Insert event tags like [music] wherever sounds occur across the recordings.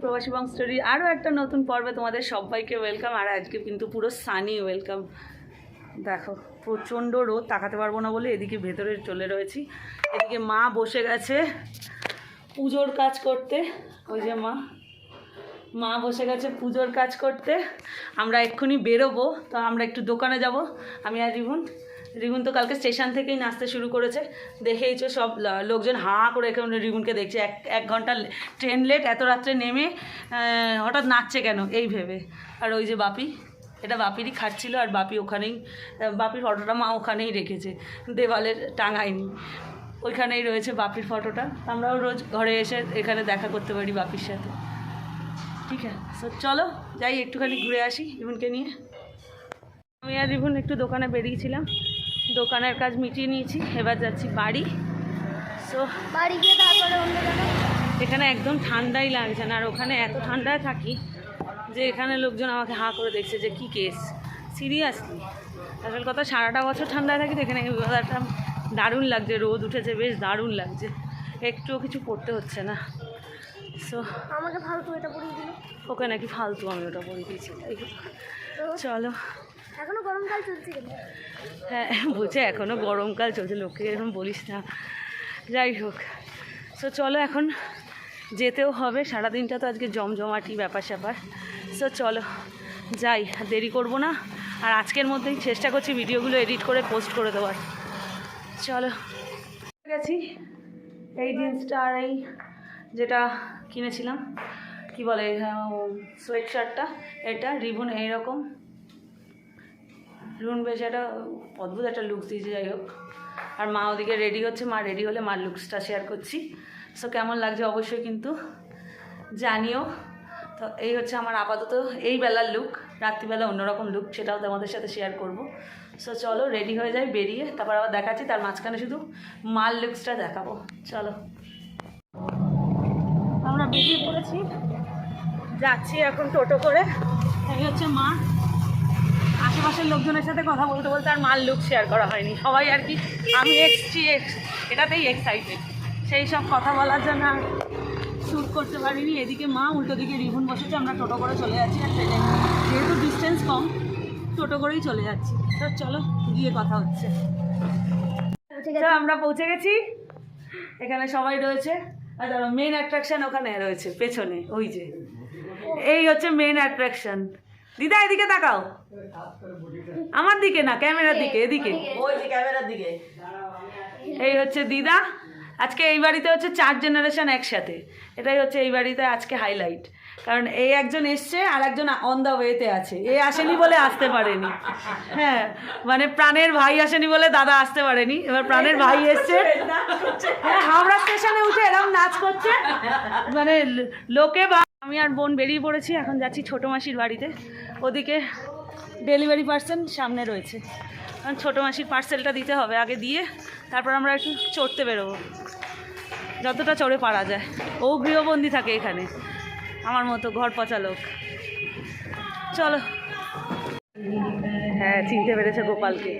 প্রবাসী বং স্টোরি আরও একটা নতুন পর্বে তোমাদের সবাইকে ওয়েলকাম আর আজকে কিন্তু পুরো সানি ওয়েলকাম দেখো, প্রচণ্ড রোদ, তাকাতে পারব না বলে এদিকে ভেতরে চলে রয়েছি। এদিকে মা বসে গেছে পুজোর কাজ করতে। ওই যে মা মা বসে গেছে পুজোর কাজ করতে। আমরা এক্ষুনি বেরোবো, তো আমরা একটু দোকানে যাব। আমি আর রিভুন রিগুন তো কালকে স্টেশন থেকেই নাচতে শুরু করেছে। দেখেইছো সব লোকজন হাঁ করে এখানে রিগুনকে দেখছে। এক এক ঘণ্টা ট্রেন লেট, এত রাত্রে নেমে হঠাৎ নাচছে কেন? এই ভেবে। আর ওই যে বাপি, এটা বাপিরই খাচ্ছিল আর বাপি ওখানেই বাপির ফটোটা মা ওখানেই রেখেছে। দেওয়ালের টাঙায়নি। ওইখানেই রয়েছে বাপির ফটোটা। আমরাও রোজ ঘরে এসে এখানে দেখা করতে পারি বাপির সাথে। ঠিক আছে। তো চলো, যাই, একটুখানি ঘুরে আসি রিবনকে নিয়ে। আমি আর রিবন একটু দোকানে বেরিয়েছিলাম। দোকানের কাজ মিটিয়ে নিয়েছি এবার যাচ্ছি বাড়ি। সো বাড়ি গিয়ে তারপরে অন্য এখানে একদম ঠান্ডাই লাগছে না আর ওখানে এত ঠান্ডায় থাকি যে এখানে লোকজন আমাকে হাঁ করে দেখছে যে কি কেস সিরিয়াসলি আসল কথা সারাটা বছর ঠান্ডায় থাকি তো এখানে ওয়েদারটা দারুণ লাগছে রোদ উঠেছে বেশ দারুণ লাগছে। একটুও কিছু পড়তে হচ্ছে না। সো আমাকে ফালতু এটা পড়িয়ে দিল। ওকে নাকি ফালতু আমি ওটা বলে দিয়েছি তাই। চলো। এখনও গরমকাল চলছে হ্যাঁ বলছে এখনও গরমকাল চলছে, লোককে এরকম বলিস না। যাই হোক সো চলো এখন যেতেও হবে, সারাদিনটা তো আজকে জমজমাটি ব্যাপার স্যাপার। সো চলো, যাই দেরি করব না। আর আজকের মধ্যেই চেষ্টা করছি ভিডিওগুলো এডিট করে পোস্ট করে দেওয়ার। চলো, গেছি। এই জিন্সটা আর এই যেটা কিনেছিলাম, কি বলে সোয়েট শার্টটা এটা রিবন এইরকম। রুন বেশ একটা অদ্ভুত একটা লুকস দিয়েছে, যাই হোক। আর মা ওদিকে রেডি হচ্ছে, মা রেডি হলে মার লুকসটা শেয়ার করছি। সো কেমন লাগছে অবশ্যই কিন্তু জানিও। তো এই হচ্ছে আমার আপাতত এই বেলার লুক রাত্রিবেলা অন্যরকম লুক সেটাও তোমাদের সাথে শেয়ার করব। সো চলো রেডি হয়ে যাই, বেরিয়ে তারপর আবার দেখাচ্ছি, তার মাঝখানে শুধু মাল লুকসটা দেখাবো। চলো। আমরা বেরিয়ে পড়েছি। যাচ্ছি এখন টোটো করে। এই হচ্ছে মা। আশেপাশের লোকজনের সাথে কথা বলতে বলতে আর মাল লুক শেয়ার করা হয়নি। সবাই আর কি আমি এসছি এক্স এটাতেই এক্সাইটেড সেই সব কথা বলার জন্য আর শ্যুট করতে পারিনি। এদিকে মা উল্টো দিকে রিভুন বসেছে আমরা টোটো করে চলে যাচ্ছি আর ট্রেনে যেহেতু ডিস্টেন্স কম টোটো করেই চলে যাচ্ছি। তো চলো গিয়ে কথা হচ্ছে। তো আমরা পৌঁছে গেছি। এখানে সবাই রয়েছে। আর ধরো মেন অ্যাট্রাকশন ওখানে রয়েছে পেছনে ওই যে। এই হচ্ছে মেন অ্যাট্রাকশন দিদা এদিকে তাকাও। আমার দিকে না ক্যামেরার দিকে এদিকে। ওই যে ক্যামেরার দিকে। এই হচ্ছে দিদা। আজকে এই বাড়িতে হচ্ছে চার জেনারেশন একসাথে। এটাই হচ্ছে এই বাড়িতে আজকে হাইলাইট কারণ এই একজন এসছে আর একজন অন দ্য ওয়েতে আছে। এ আসেনি বলে আসতে পারেনি। হ্যাঁ মানে প্রাণের ভাই আসেনি বলে দাদা আসতে পারেনি। এবার প্রাণের ভাই এসছে। হ্যাঁ হাওড়া স্টেশনে উঠে এরকম নাচ করছে। মানে লোকে বা আমি আর বোন বেরিয়ে পড়েছি। এখন যাচ্ছি ছোটো মাসির বাড়িতে। ওদিকে ডেলিভারি পার্সন সামনে রয়েছে। কারণ ছোটো মাসির পার্সেলটা দিতে হবে আগে দিয়ে, তারপর আমরা একটু চড়তে বেরোবো। যতটা চড়ে পারা যায়। ও গৃহবন্দী থাকে এখানে। আমার মতো ঘর পচা লোক। চলো। হ্যাঁ চিনতে পেরেছে গোপালকে।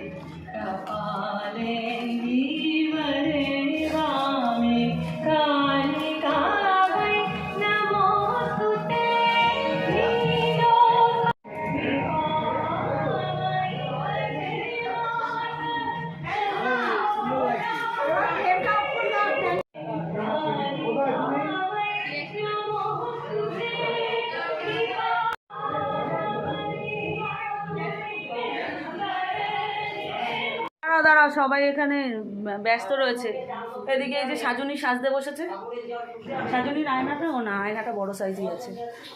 দাঁড়াও সবাই এখানে ব্যস্ত রয়েছে। এদিকে এই যে সাজুনি সাজতে বসেছে। সাজুনির আয়নাটা ও না আয়নাটা বড় সাইজই আছে।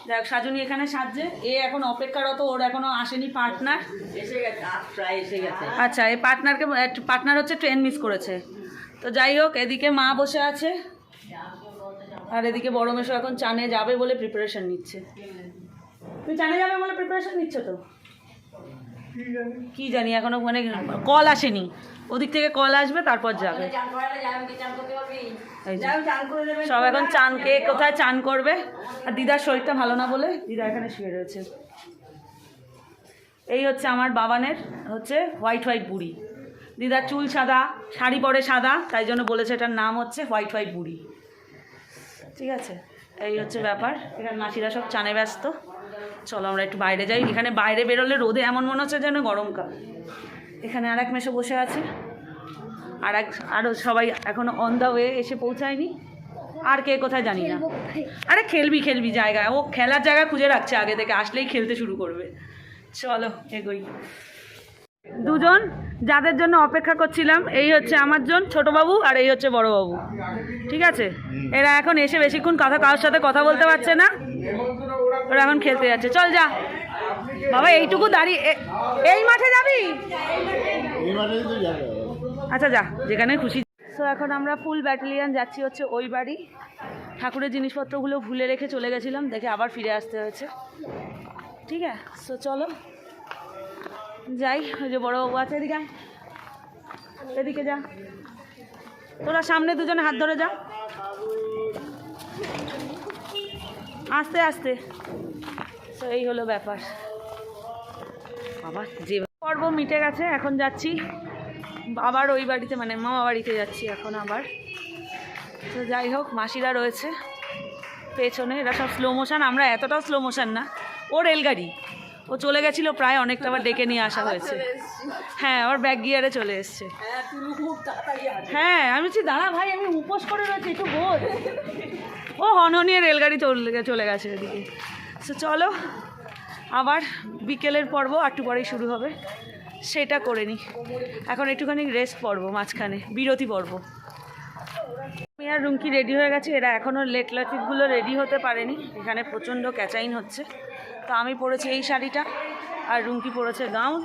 দেখ সাজুনি এখানে সাজছে। এ এখন অপেক্ষারত ওর এখনও আসেনি পার্টনার এসে গেছে প্রায় এসে গেছে। আচ্ছা এই পার্টনারকে পার্টনার হচ্ছে ট্রেন মিস করেছে। তো যাই হোক এদিকে মা বসে আছে। আর এদিকে বড় মেশো এখন চানে যাবে বলে প্রিপারেশন নিচ্ছে। তুই চানে যাবে বলে প্রিপারেশন নিচ্ছ তো? কি জানি এখনও মানে কল আসেনি। ওদিক থেকে কল আসবে তারপর যাবে। সব এখন চান কে কোথায় চান করবে? আর দিদার শরীরটা ভালো না বলে দিদা এখানে শুয়ে রয়েছে। এই হচ্ছে আমার বাবানের হচ্ছে হোয়াইট হোয়াইট বুড়ি। দিদার চুল সাদা শাড়ি পরে সাদা তাই জন্য বলেছে এটার নাম হচ্ছে হোয়াইট হোয়াইট বুড়ি। ঠিক আছে? এই হচ্ছে ব্যাপার। এখানে মাসিরা সব চানে ব্যস্ত। চলো আমরা একটু বাইরে যাই। এখানে বাইরে বেরোলে রোদে এমন মনে হচ্ছে যেন গরমকাল। এখানে আর এক মেশো বসে আছে। আর এক আরও সবাই এখনও অন দ্য ওয়ে এসে পৌঁছায়নি। আর কে কোথায় জানি না। আরে খেলবি খেলবি জায়গায় ও খেলার জায়গা খুঁজে রাখছে আগে থেকে আসলেই খেলতে শুরু করবে। চলো এগোই। দুজন যাদের জন্য অপেক্ষা করছিলাম এই হচ্ছে আমার জন ছোটবাবু আর এই হচ্ছে বড়বাবু ঠিক আছে? এরা এখন এসে বেশিক্ষণ কথা কারোর সাথে কথা বলতে পারছে না। ওরা এখন খেলতে যাচ্ছে। চল যা। বাবা এইটুকু দাঁড়িয়ে এই মাঠে যাবি? আচ্ছা যা যেখানে খুশি। তো এখন আমরা ফুল ব্যাটালিয়ান যাচ্ছি হচ্ছে ওই বাড়ি। ঠাকুরের জিনিসপত্রগুলো ভুলে রেখে চলে গেছিলাম দেখে আবার ফিরে আসতে হয়েছে। ঠিক আছে তো চলো। যাই ওই যে বড়বাবু আছে এদিকে এদিকে যা। তোরা সামনে দুজনে হাত ধরে যা। আস্তে আস্তে। তো এই হলো ব্যাপার। বাবা, যে পর্ব মিটে গেছে, এখন যাচ্ছি। আবার ওই বাড়িতে মানে মামা বাড়িতে যাচ্ছি এখন আবার। তো যাই হোক, মাসিরা রয়েছে পেছনে, এরা সব স্লো মোশন আমরা এতটাও স্লো মোশন না। ও রেলগাড়ি। ও চলে গেছিল প্রায় অনেকটা আবার ডেকে নিয়ে আসা হয়েছে। হ্যাঁ আবার ব্যাগ গিয়ারে চলে এসছে। হ্যাঁ আমি বলছি দাঁড়া ভাই আমি উপোস করে রয়েছি একটু বোধ ও হনহনিয়ে রেলগাড়ি চলে চলে গেছে এদিকে। তো চলো আবার বিকেলের পর্ব একটু পরেই শুরু হবে। সেটা করে নিই এখন একটুখানি রেস্ট পর্ব মাঝখানে বিরতি পর্ব আমি আর রুমকি রেডি হয়ে গেছে এরা এখনও লেট লাটিফগুলো রেডি হতে পারেনি। এখানে প্রচণ্ড ক্যাচাইন হচ্ছে। তো আমি পরেছি এই শাড়িটা আর রুমকি পরেছে গাউন।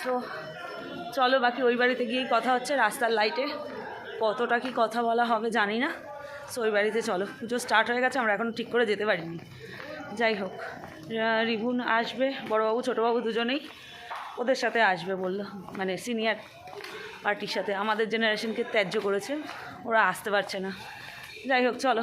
সো চলো বাকি ওই বাড়িতে গিয়েই কথা হচ্ছে, রাস্তার লাইটে কতটা কি কথা বলা হবে জানি না। সো ওই বাড়িতে চলো। পুজো স্টার্ট হয়ে গেছে, আমরা এখনও ঠিক করে যেতে পারিনি। যাই হোক রিভুন আসবে, বড়োবাবু, ছোটোবাবু দুজনেই ওদের সাথে আসবে বলল। মানে সিনিয়র পার্টির সাথে। আমাদের জেনারেশনকে ত্যায্য করেছে, ওরা আসতে পারছে না। যাই হোক, চলো।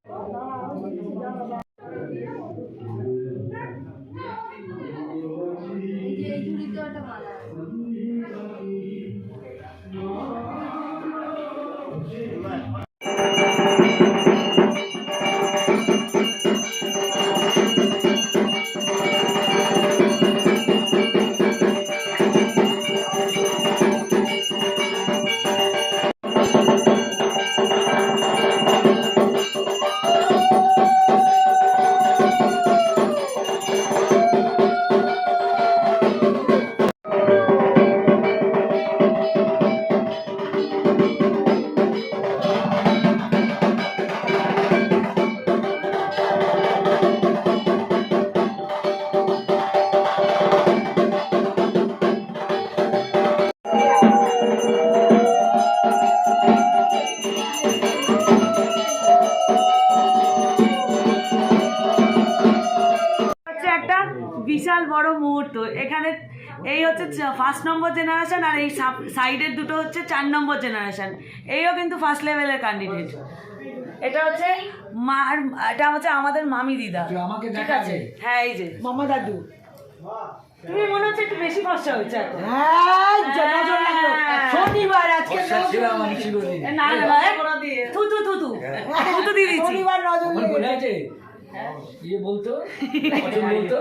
বড় মুহূর্ত। এখানে এই হচ্ছে ফার্স্ট নম্বর জেনারেশন আর এই সাইডের দুটো হচ্ছে চার নম্বর জেনারেশন এইও কিন্তু ফার্স্ট লেভেলের ক্যান্ডিডেট এটা হচ্ছে মার এটা হচ্ছে আমাদের মামি দিদা। ঠিক আছে? হ্যাঁ এই যে। মামা দাদু। তুমি মনে হচ্ছে একটু বেশি ফর্সা হয়েছে। হ্যাঁ হ্যাঁ। শনিবার আজকে বর্ষা নজর ছিলাম আমি লেগেছে। চিরদিন না না না, থু থু থু থু। থু থু দিয়ে দিচ্ছি। শনিবার নজর। আছে? ইয়ে বলতো? বলতো?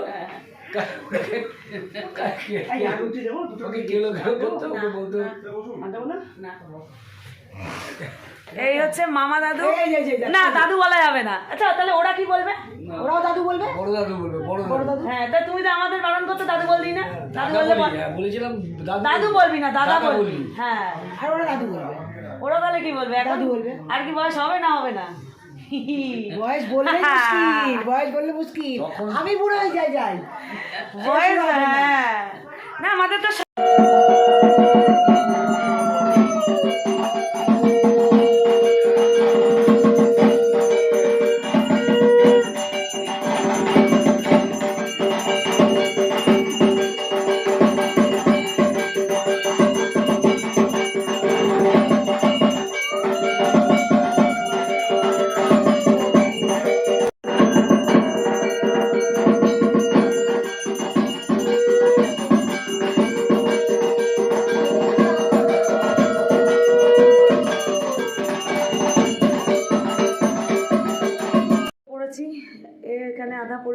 এই হচ্ছে মামা দাদু। না দাদু। বলা যাবে না। আচ্ছা তাহলে ওরা কি বলবে? ওরাও দাদু বলবে? বড় দাদু বলবে বড় দাদু। হ্যাঁ তা তুমি তো আমাদের বারণ করতে দাদু বললি না? দাদু বললে বলি, বল- হ্যাঁ, বলেছিলাম দাদু দাদু বলবি। না দাদা বলবি। হ্যাঁ। আর ওরা দাদু বলবে। ওরা তাহলে কি বলবে? দাদু বলবে। আর কি বয়স হবে না হবে না? [laughs] বয়স বললে মুশকিল বয়স বললে মুশকিল। আমি বুড়ো হয়ে যাই যাই। বয়স হ্যাঁ। না আমাদের তো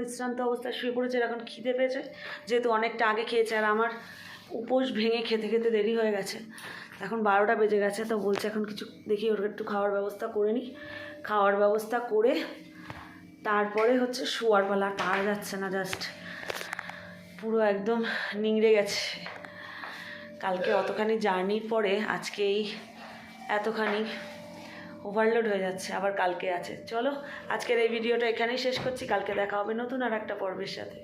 পরিশ্রান্ত অবস্থায় শুয়ে পড়েছে এখন খিদে পেয়েছে। যেহেতু অনেকটা আগে খেয়েছে, আর আমার উপোস ভেঙে খেতে খেতে দেরি হয়ে গেছে। এখন বারোটা বেজে গেছে, তো বলছে এখন কিছু দেখি, ওর একটু খাওয়ার ব্যবস্থা করে নিই। খাওয়ার ব্যবস্থা করে তারপরে হচ্ছে শোয়ার পালা, আর যাচ্ছে না জাস্ট পুরো একদম নিংড়ে গেছে। কালকে অতখানি জার্নির পরে আজকে এই এতখানি ওভারলোড হয়ে যাচ্ছে, আবার কালকে আছে। চলো, আজকের এই ভিডিওটা এখানেই শেষ করছি, কালকে দেখা হবে নতুন আর একটা পর্বের সাথে।